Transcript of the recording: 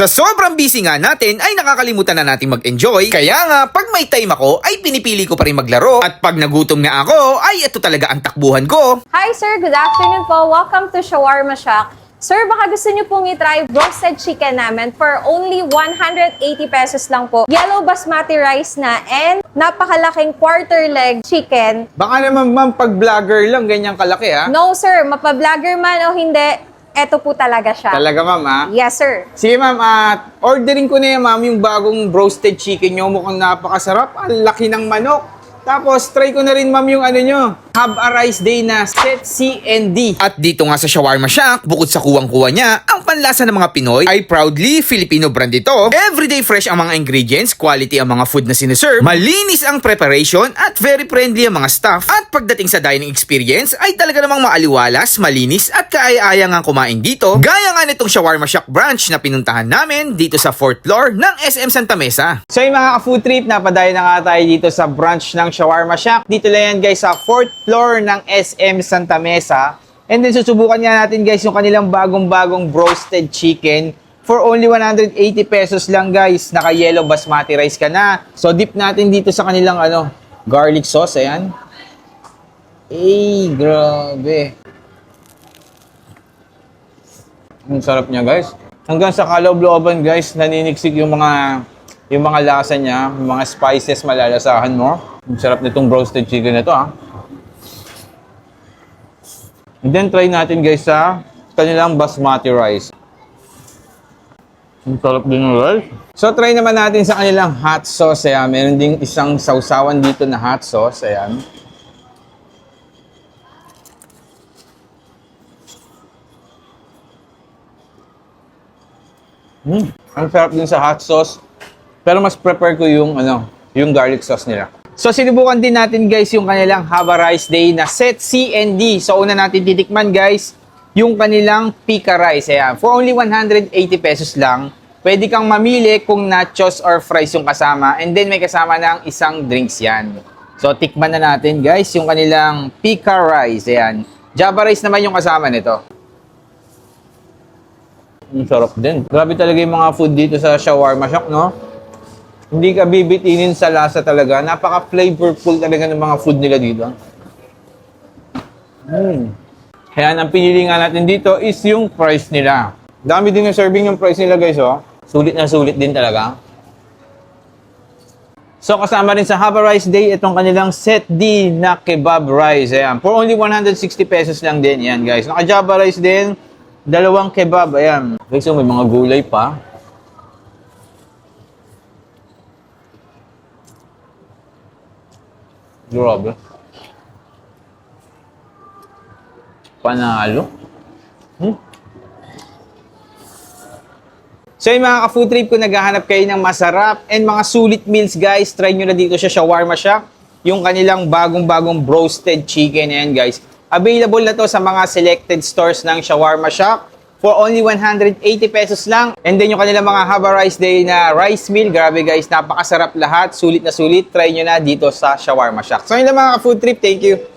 Sa sobrang busy nga natin ay nakakalimutan na natin mag-enjoy. Kaya nga, pag may time ako ay pinipili ko pa rin maglaro. At pag nagutom na ako ay ito talaga ang takbuhan ko. Hi sir, good afternoon po. Welcome to Shawarma Shack. Sir, baka gusto niyo pong i-try roasted chicken namin for only 180 pesos lang po. Yellow basmati rice na and napakalaking quarter leg chicken. Baka naman ma'am, pag vlogger lang, ganyan kalaki ha? No sir, mapa-vlogger man o hindi, eto po talaga siya. Talaga ma'am ha? Yes sir. Sige ma'am, at ordering ko na yan ma'am yung bagong roasted chicken nyo. Mukhang napakasarap. Ang laki ng manok. Tapos, try ko na rin ma'am yung ano nyo. Have a rice day na set C and D. At dito nga sa Shawarma Shack, bukod sa kuwang-kuwa niya, ang panlasa ng mga Pinoy ay proudly Filipino brand ito. Everyday fresh ang mga ingredients, quality ang mga food na sineserve, malinis ang preparation, at very friendly ang mga staff. At pagdating sa dining experience, ay talaga namang maaliwalas, malinis, at kaaya-aya nga kumain dito. Gaya nga nitong Shawarma Shack branch na pinuntahan namin dito sa 4th floor ng SM Santa Mesa. So yung mga ka-food trip, napadayo na nga tayo dito sa branch ng Shawarma Shack. Dito lang yan guys sa 4th floor ng SM Santa Mesa. And then susubukan nga natin guys yung kanilang bagong-bagong roasted chicken. For only 180 pesos lang guys, naka yellow basmati rice ka na. So dip natin dito sa kanilang ano, garlic sauce, ayan. Eh, grabe. Ang sarap niya guys. Hanggang sa kaloob-looban guys, naniniksik yung mga yung mga lasa niya, yung mga spices malalasahan mo. Ang sarap nitong roasted chicken na to ah. And then try natin guys sa kanilang basmati rice. Ang sarap din ng rice. So try naman natin sa kanilang hot sauce. Ayan. Meron ding isang sausawan dito na hot sauce. Ayan. Mm, ang sarap din sa hot sauce. Pero mas prefer ko yung ano, yung garlic sauce nila. So sinubukan din natin guys yung kanilang Haba Rice Day na set C and D. So una natin titikman guys yung kanilang Pika Rice. Ayan. For only 180 pesos lang, pwede kang mamili kung nachos or fries yung kasama. And then may kasama ng isang drinks yan. So tikman na natin guys yung kanilang Pika Rice. Ayan. Java Rice naman yung kasama nito. Ang sarap din. Grabe talaga yung mga food dito sa Shawarma Shack, no? Hindi ka bibitinin sa lasa talaga. Napaka-flavorful talaga ng mga food nila dito. Mm. Kaya ang pinili nga natin dito is yung price nila. Dami din yung serving yung price nila guys, oh. Sulit na sulit din talaga. So kasama rin sa Haba Rice Day itong kanilang set D na kebab rice. Ayan. For only 160 pesos lang din yan guys. Naka Java rice din. Dalawang kebab. Ayan. Guys, so may mga gulay pa. Grabe. Panalo. Hmm? So yung mga ka-food trip kung naghahanap kayo ng masarap and mga sulit meals guys, try nyo na dito sa Shawarma Shack. Yung kanilang bagong-bagong roasted chicken yan guys. Available na to sa mga selected stores ng Shawarma Shack for only 180 pesos lang. And then yung kanilang mga Haba Rice Day na rice meal, grabe guys, napakasarap lahat. Sulit na sulit, try nyo na dito sa Shawarma Shack. So yun lang mga ka-food trip, thank you.